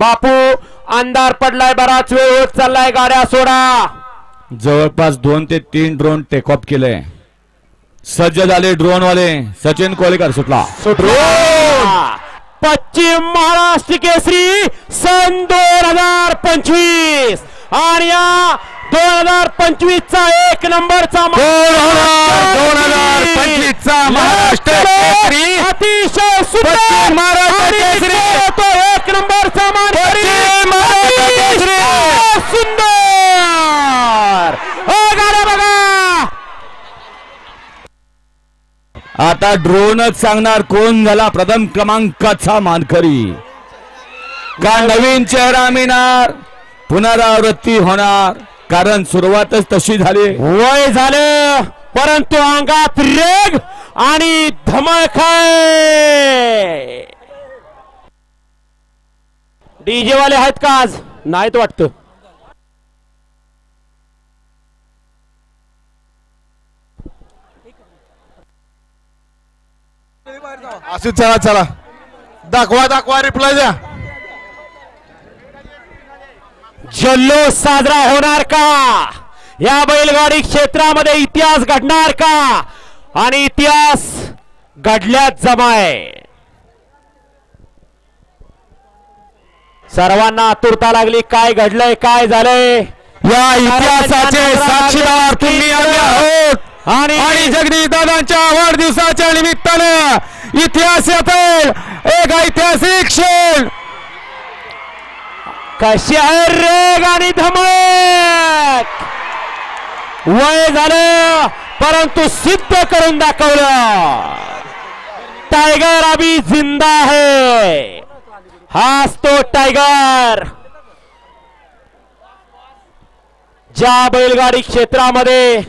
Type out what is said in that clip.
बापू अंधार पडलाय बराच वेळ होत चाललाय गाड्या सोडा. जवळपास दोन ते तीन ड्रोन टेक ऑफ केले. सज्ज झाले ड्रोन वाले सचिन कोलेकर सुटला. पश्चिम महाराष्ट्र केसरी सन दोन हजार पंचवीस. आणि या दोन हजार पंचवीस चा एक नंबरचा दोन हजार पंचवीस चा महाराष्ट्र केसरी. अतिशय सुंदर महाराष्ट्र केसरी. तो एक नंबरचा मानकरी पश्चिम महाराष्ट्र केसरी. अतिशय सुंदर हो गाड्या बघा आता ड्रोनच सांगणार कोण झाला प्रथम क्रमांकाचा मानकरी. का नवीन चेहरा मिळणार? पुनरावृत्ती होणार. कारण सुरुवातच तशी झाली. वय झालं परंतु अंगात रेग आणि धमक! आहे डीजे वाले आहेत का आज? नाहीत वाटतं. असं चला चला. दाखवा दाखवा रिप्लाय द्या. जल्लोष साजरा होणार का? या बैलगाडी क्षेत्रामध्ये इतिहास घडणार का? आणि इतिहास घडल्यात जमाय. सर्वांना आतुरता लागली. काय घडलंय काय झालंय? या इतिहासाचे साक्षीदार तुम्ही आम्ही आहोत. आणि आणि जगदीश दादांच्या वाढदिवसाच्या निमित्तानं इतिहास येतील एक ऐतिहासिक क्षण. कशी आहे रेग आणि धमक? वय झालं परंतु सिद्ध करून दाखवलं. टायगर अभी जिंदा है. हाच तो टायगर. ज्या बैलगाडी क्षेत्रामध्ये